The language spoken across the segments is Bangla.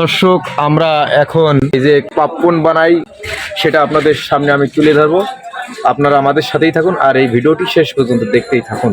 দর্শক, আমরা এখন এই যে পাপকন বানাই, সেটা আপনাদের সামনে আমি তুলে ধরবো। আপনারা আমাদের সাথেই থাকুন আর এই ভিডিওটি শেষ পর্যন্ত দেখতেই থাকুন।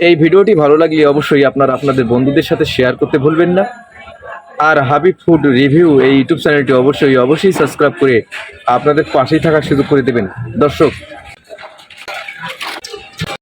এই ভিডিওটি ভালো লাগলে অবশ্যই আপনারা আপনাদের বন্ধুদের সাথে শেয়ার করতে ভুলবেন না। আর হাবিব ফুড রিভিউ এই ইউটিউব চ্যানেলটি অবশ্যই অবশ্যই সাবস্ক্রাইব করে আপনাদের পাশেই থাকার সুযোগ করে দেবেন। দর্শক